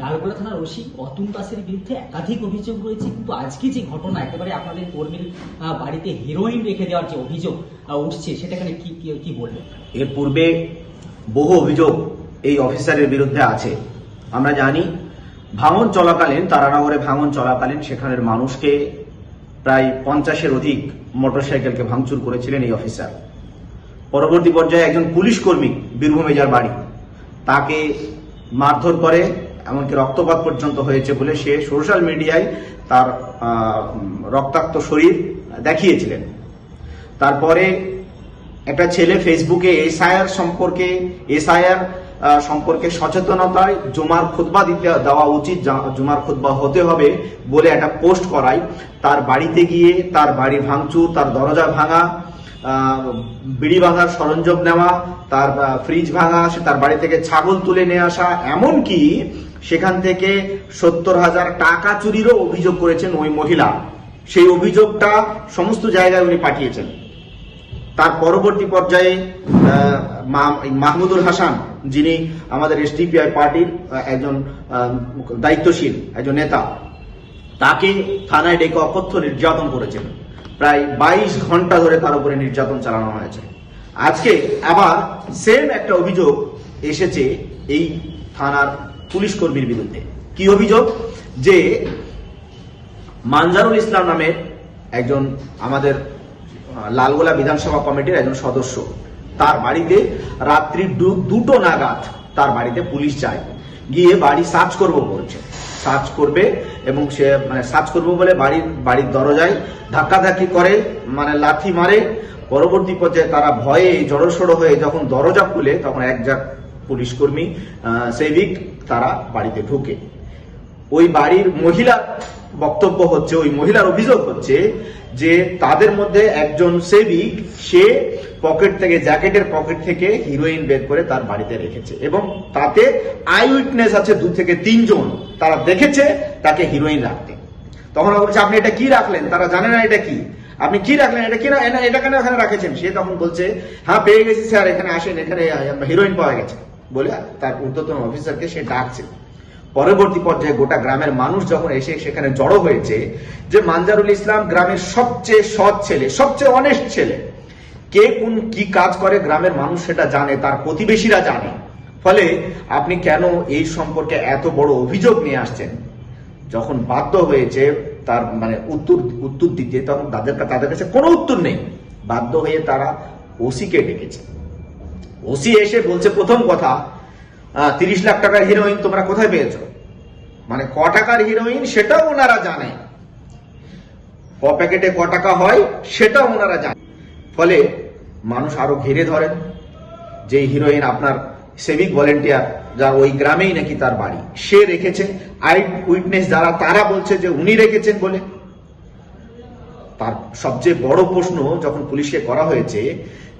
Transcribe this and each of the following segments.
লালগোলা থানার ওসি অতুল দাসের বিরুদ্ধে একাধিক অভিযোগ রয়েছে, কিন্তু আজকে যে ঘটনা একেবারে আপনাদের কর্মীর বাড়িতে হিরোইন রেখে দেওয়ার যে অভিযোগ উঠছে সেটাখানে কি, কি- কি বলবেন? এর পূর্বে বহু অভিযোগ এই অফিসারের বিরুদ্ধে আছে। আমরা জানি, ভাঙন চলাকালীন, তারানগরে ভাঙন চলাকালীন সেখানের মানুষকে প্রায় পঞ্চাশের অধিক মোটরসাইকেলকে ভাঙচুর করেছিলেন এই অফিসার। পরবর্তী পর্যায়ে একজন পুলিশ কর্মী, বীরভূমে যার বাড়ি, তাকে মারধর করে এমনকি রক্তপাত পর্যন্ত হয়েছে বলে সে সোশ্যাল মিডিয়ায় তার রক্তাক্ত শরীর দেখিয়েছিলেন। তারপরে একটা ছেলে ফেসবুকে এসআইআর সম্পর্কে এসআইআর সম্পর্কে সচেতনতায় জুমার খুতবা দিতে, দেওয়া উচিত জুমার খুতবা হতে হবে বলে একটা পোস্ট করায়। তার বাড়িতে গিয়ে তার বাড়ি ভাঙচুর, তার দরজা ভাঙা বিড়ি ভাঙার সরঞ্জাম নেওয়া, তার ফ্রিজ ভাঙা, সে তার বাড়ি থেকে ছাগল তুলে নিয়ে আসা, এমনকি সেখান থেকে সত্তর হাজার টাকা চুরিরও অভিযোগ করেছেন ওই মহিলা। সেই অভিযোগটা সমস্ত জায়গায় উনি পাঠিয়েছেন। তার পরবর্তী পর্যায়ে মাহমুদুল হাসান, যিনি আমাদের এসডিপিআই পার্টির একজন দায়িত্বশীল, একজন নেতা, তাকে থানায় ডেকে অকথ্য নির্যাতন করেছেন। প্রায় বাইশ ঘণ্টা ধরে তার উপরে নির্যাতন চালানো হয়েছে। আজকে আবার সেম একটা অভিযোগ এসেছে এই থানার পুলিশ কর্মীর বিরুদ্ধে। কি অভিযোগ? যে মানজারুল ইসলাম নামের একজন আমাদের লালগোলা বিধানসভা কমিটির একজন সদস্য, তার বাড়িতে রাত্রি দুটো নাগাদ তার বাড়িতে পুলিশ যায়। গিয়ে বাড়ি সার্চ করব বলছে। সার্চ করবে এবং সে মানে সার্চ করব বলে বাড়ির বাড়ির দরজায় ধাক্কাধাক্কি করে মানে লাথি মারে। পরবর্তী পর্যায়ে তারা ভয়ে জড়সড় হয়ে যখন দরজা খুলে, তখন এক যাক পুলিশ কর্মী সেবিক তারা বাড়িতে ঢুকে। ওই বাড়ির মহিলা বক্তব্য হচ্ছে, ওই মহিলার অভিযোগ হচ্ছে যে তাদের মধ্যে একজন সেবিক সে পকেট থেকে, জ্যাকেটের পকেট থেকে হিরোইন বের করে তার বাড়িতে রেখেছে। এবং তাতে আই উইটনেস আছে দু থেকে তিনজন। তারা দেখেছে, তাকে হিরোইন রাখতে। তখন বলছে, আপনি এটা কি রাখলেন? তারা জানে না এটা কি। আপনি কি রাখলেন? এটা কি না? এটা কেন এখানে রাখেছেন? সে তখন বলছে হ্যাঁ পেয়ে গেছি স্যার, এখানে আসেন, এখানে হিরোইন পাওয়া গেছে। বলে তার ঊর্ধ্বতন অফিসারকে সে ডাকছে। পরবর্তী পর্যায়ে গোটা গ্রামের মানুষ যখন এসে সেখানে জড়ো হয়েছে যে মানজারুল ইসলাম গ্রামের সবচেয়ে সৎ ছেলে, সবচেয়ে অনেস্ট ছেলে কে কোন কি কাজ করে গ্রামের মানুষ সেটা জানে, তার প্রতিবেশীরা জানে। ফলে আপনি কেন এই সম্পর্কে এত বড় অভিযোগ নিয়ে আসছেন? যখন বাধ্য হয়েছে তার মানে উত্তর উত্তর দিতে, তখন তাদের তাদের কাছে কোনো উত্তর নেই। বাধ্য হয়ে তারা ওসিকে ডেকেছে। ওসি এসে বলছে, প্রথম কথা তিরিশ লাখ টাকার হিরোইন তোমরা কোথায় পেয়েছ? মানে ক টাকার হিরোইন সেটাও ওনারা জানে। ক প্যাকেটে ক টাকা হয় সেটাও ওনারা জানে। ফলে মানুষ আরও ঘিরে ধরেন। যে হিরোইন আপনার সেভিক ভলেন্টিয়ার যার ওই গ্রামেই নাকি তার বাড়ি, সে রেখেছে। আই উইটনেস যারা, তারা বলছে যে উনি রেখেছেন বলে। তার সবচেয়ে বড় প্রশ্ন যখন পুলিশকে করা হয়েছে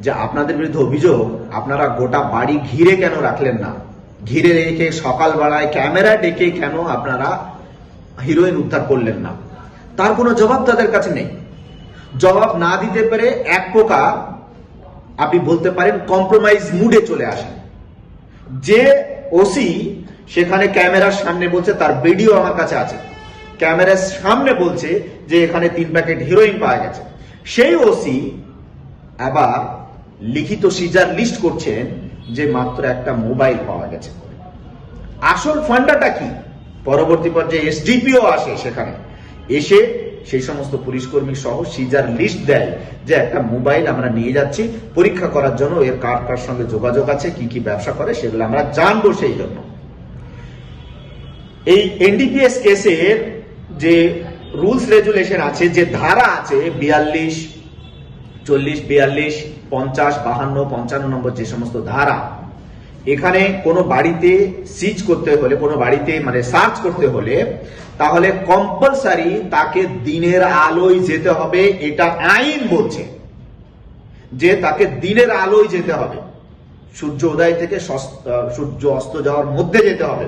যে আপনাদের বিরুদ্ধে অভিযোগ, আপনারা গোটা বাড়ি ঘিরে কেন রাখলেন না? ঘিরে রেখে সকালবেলায় ক্যামেরা ডেকে কেন আপনারা হিরোইন উদ্ধার করলেন না? তার কোনো জবাব তাদের কাছে নেই। জবাব না দিতে পেরে এক প্রকার আপনি বলতে পারেন কম্প্রোমাইজ মুডে চলে আসেন যে ওসি সেখানে ক্যামেরার সামনে বলছে, তার ভিডিও আমার কাছে আছে। ক্যামেরার সামনে বলছে যে এখানে তিন প্যাকেট হিরোইন পাওয়া গেছে। সেই ওসি আবার লিখিত সিজার লিস্ট করছেন যে মাত্র একটা মোবাইল পাওয়া গেছে। আসল ফান্ডাটা কি? পরবর্তী পর্যায়ে এসডিপিও আসে সেখানে। এসে সেই সমস্ত পুলিশ কর্মী সহ সিজার লিস্ট দেয় যে একটা মোবাইল আমরা নিয়ে যাচ্ছি, পরীক্ষা করার জন্য এর কার কার সঙ্গে যোগাযোগ আছে, কি কি ব্যবসা করে, সেগুলো আমরা জানব সেই জন্য। এই এনডিপিএস কেসের যে রুলস রেগুলেশন আছে, যে ধারা আছে, বিয়াল্লিশ, চল্লিশ, বিয়াল্লিশ, পঞ্চাশ, বাহান্ন, পঞ্চান্ন নম্বর যে সমস্ত ধারা এখানে কোনো বাড়িতে সিজ করতে হলে, কোনো বাড়িতে মানে সার্চ করতে হলে, তাহলে কম্পালসারি তাকে দিনের আলোয় যেতে হবে, এটা আইন বলছে। যে তাকে দিনের আলোয় যেতে হবে। সূর্য উদয় থেকে সূর্য অস্ত যাওয়ার মধ্যে যেতে হবে।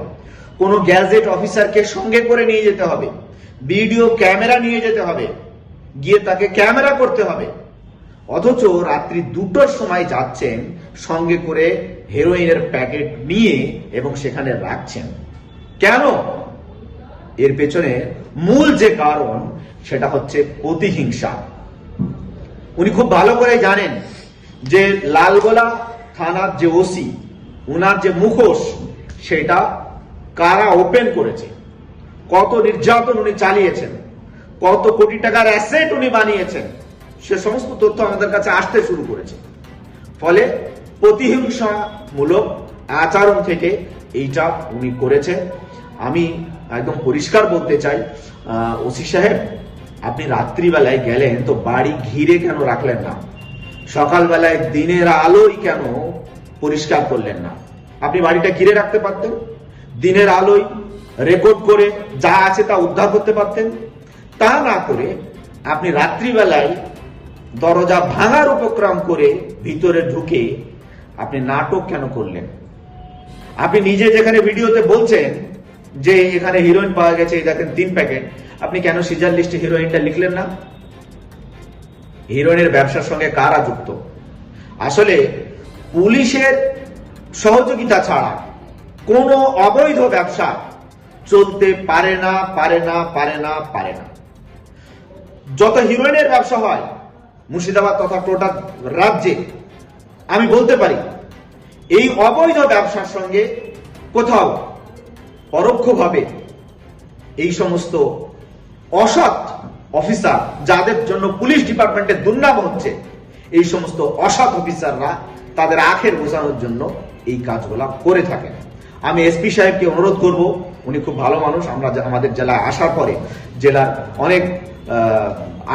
কোনো গ্যাজেট অফিসারকে সঙ্গে করে নিয়ে যেতে হবে। ভিডিও ক্যামেরা নিয়ে যেতে হবে। গিয়ে তাকে ক্যামেরা করতে হবে। অথচ রাত্রি দুটোর সময় যাচ্ছেন সঙ্গে করে হেরোইনের প্যাকেট নিয়ে এবং সেখানে রাখছেন। কেন? এর পেছনে মূল যে কারণ, সেটা হচ্ছে প্রতিহিংসা উনি খুব ভালো করে জানেন যে লালগোলা থানার যে ওসি, উনার যে মুখোশ, সেটা কারা ওপেন করেছে? কত নির্যাতন উনি চালিয়েছেন? কত কোটি টাকার অ্যাসেট উনি বানিয়েছেন? সে সমস্ত তথ্য আমাদের কাছে আসতে শুরু করেছে। ফলে প্রতিহিংসামূলক আচরণ থেকে এইটা উনি করেছে আমি একদম পরিষ্কার বলতে চাই ওসি সাহেব, আপনি রাত্রিবেলায় গেলেন তো বাড়ি ঘিরে কেন রাখলেন না? সকালবেলায় দিনের আলোই কেন পরিষ্কার করলেন না? আপনি বাড়িটা ঘিরে রাখতে পারতেন? দিনের আলোয় রেকর্ড করে যা আছে তা উদ্ধার করতে পারতেন? তা না করে আপনি রাত্রিবেলায় দরজা ভাঙার উপক্রম করে ভিতরে ঢুকে আপনি নাটক কেন করলেন? আপনি নিজে যেখানে ভিডিওতে বলছেন যে এখানে হিরোইন পাওয়া গেছে দেখেন তিন প্যাকেট আপনি কেন সিজার লিস্টে হিরোইনটা লিখলেন না? হিরোইনের ব্যবসার সঙ্গে কারা যুক্ত? আসলে পুলিশের সহযোগিতা ছাড়া কোনো অবৈধ ব্যবসা চলতে পারে না পারে না পারে না পারে না। যত হিরোইনের ব্যবসা হয়, মুর্শিদাবাদ তথা টোটা রাজ্যে আমি বলতে পারি, এই অবৈধ ব্যবসার সঙ্গে কোথাও পরোক্ষভাবে এই সমস্ত অসৎ অফিসার যাদের জন্য পুলিশ ডিপার্টমেন্টের দুর্নাম হচ্ছে, এই সমস্ত অসৎ অফিসাররা তাদের আখের বোঝানোর জন্য এই কাজগুলা করে থাকেন। আমি এসপি সাহেবকে অনুরোধ করব, উনি খুব ভালো মানুষ, আমরা আমাদের জেলায় আসার পরে জেলার অনেক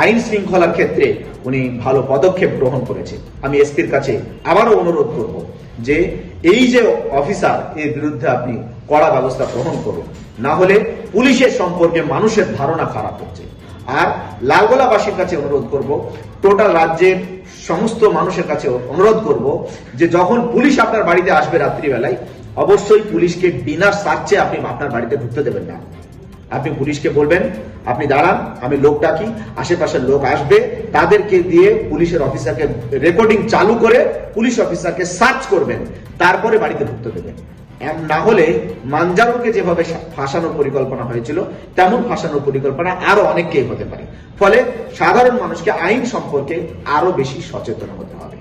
আইন শৃঙ্খলার ক্ষেত্রে উনি ভালো পদক্ষেপ গ্রহণ করেছে আমি এসপির কাছে আবারও অনুরোধ করব যে এই যে অফিসার, এর বিরুদ্ধে আপনি কড়া ব্যবস্থা গ্রহণ করুন। না হলে পুলিশের সম্পর্কে মানুষের ধারণা খারাপ হচ্ছে। আর লালগোলাবাসীর কাছে অনুরোধ করব, টোটাল রাজ্যের সমস্ত মানুষের কাছে অনুরোধ করব যে যখন পুলিশ আপনার বাড়িতে আসবে রাত্রিবেলায়, অবশ্যই পুলিশকে বিনা সার্চে আপনি আপনার বাড়িতে ঢুকতে দেবেন না। আপনি পুলিশকে বলবেন, আপনি দাঁড়ান, আমি লোক ডাকি, আশেপাশের লোক আসবে, তাদেরকে দিয়ে পুলিশের অফিসারকে রেকর্ডিং চালু করে পুলিশ অফিসারকে সার্চ করবেন, তারপরে বাড়িতে ঢুকতে দেবেন। না হলে মানজারুকে যেভাবে ফাঁসানোর পরিকল্পনা হয়েছিল, তেমন ফাঁসানোর পরিকল্পনা আরও অনেককেই হতে পারে। ফলে সাধারণ মানুষকে আইন সম্পর্কে আরও বেশি সচেতন হতে হবে।